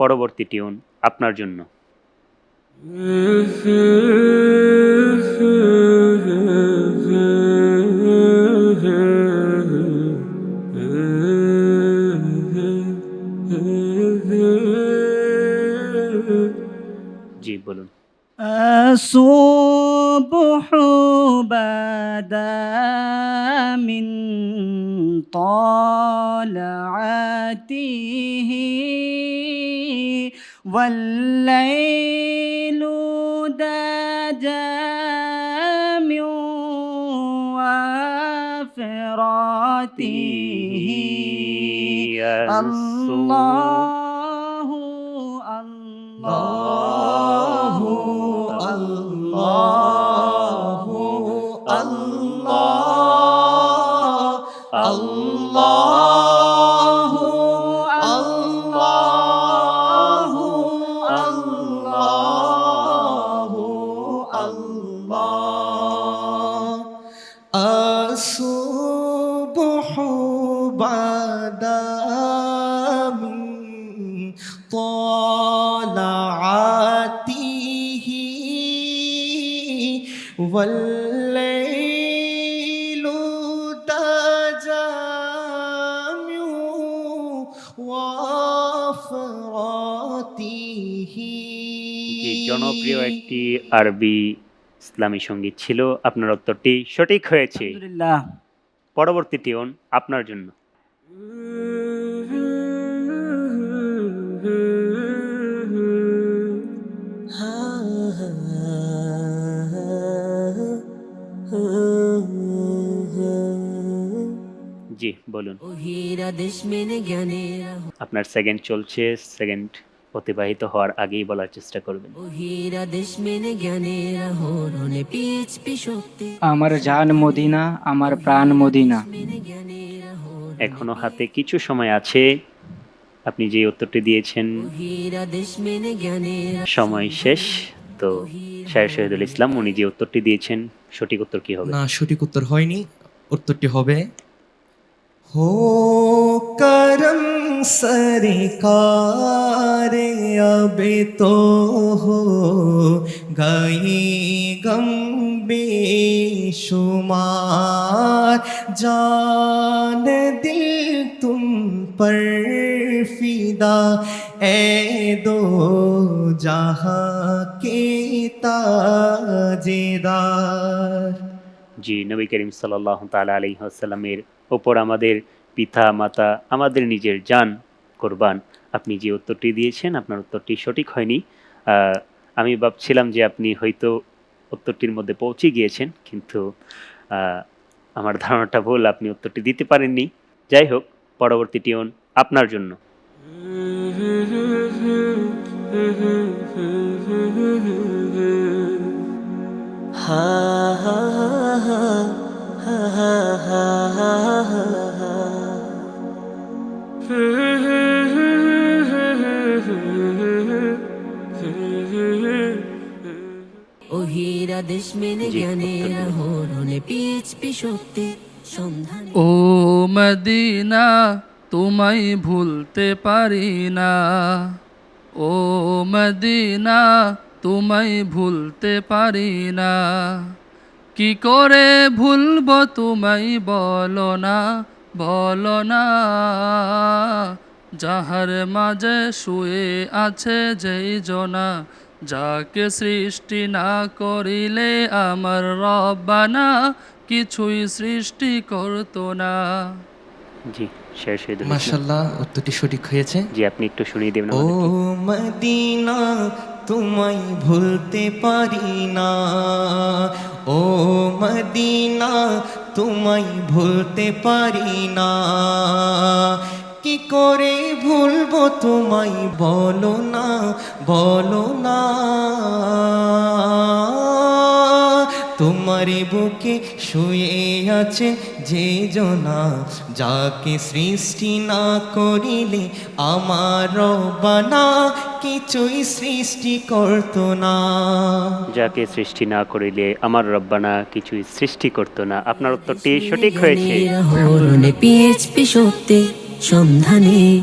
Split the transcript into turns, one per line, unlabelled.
পরবর্তী টিউন আপনার জন্য জি বলুন
الصبح بدا من طلعته والليل دجى من وافراته الله الله الله الله الله أصبح بعد من طلعته والليل تجامع وفراته
জনপ্রিয় একটি আরবি ইসলামী সংগীত ছিল। আপনার উত্তরটি সঠিক হয়েছে। পরবর্তী টিউন আপনার জন্য। জি বলুন।
মেনে
আপনার সেকেন্ড চলছে সেকেন্ড অতিবাহিত হওয়ার আগেই বলার চেষ্টা করবেন।
আমার জান মদিনা আমার প্রাণ মদিনা।
এখনও হাতে কিছু সময় আছে আপনি যে উত্তরটি দিয়েছেন সময় শেষ। তো শাহের শহীদুল ইসলাম উনি যে উত্তরটি দিয়েছেন সঠিক উত্তর কি হবে?
না সঠিক উত্তর হয়নি। উত্তরটি হবে
হো করম সরকার सरकार अब तो हो गई गम बेशुमार जान दिल तुम पर फिदा ए दो जहाँ के ताजेदार
জি নবী করিম সাল্লাহ তালা আলী আসাল্লামের ওপর আমাদের পিতা মাতা আমাদের নিজের জান কোরবান আপনি যে উত্তরটি দিয়েছেন, আপনার উত্তরটি সঠিক হয়নি। আমি ভাবছিলাম যে আপনি হয়তো উত্তরটির মধ্যে পৌঁছে গিয়েছেন, কিন্তু আমার ধারণাটা ভুল, আপনি উত্তরটি দিতে পারেননি। যাই হোক, পরবর্তী টিউন আপনার জন্য।
ওহিরা মেনে জ্ঞানের সন্ধান
ও মদিনা তোমায় ভুলতে পারি না। ও মদিনা তোমায় ভুলতে পারি না। কি করে ভুলব তোমায় বলো না বলো না। যাহার মাঝে শুয়ে আছে যেই জনা যাকে সৃষ্টি না করিলে আমার রব্বানা কিছুই সৃষ্টি করতো না।
জি শের শহীদুল ইসলাম
মাশাল্লাহ উত্তরটি সঠিক হয়েছে।
জি আপনি একটু শুনিয়ে দেবেন
ও। মদিনা তোমায় ভুলতে পারি না। ও মদিনা তোমায় ভুলতে পারি না। কি করে ভুলবো তোমায়? বলো না বলো না। তোমার বুকে শুয়ে আছে যে জনা যাকে সৃষ্টি না করিলে আমার বানা কিছুই সৃষ্টি করতো না।
যাকে সৃষ্টি না করিলে আমার রব্বানা কিছুই সৃষ্টি করতো না। আপনার উত্তরটি সঠিক হয়েছে।
পিএইচপি শক্তি সন্ধানে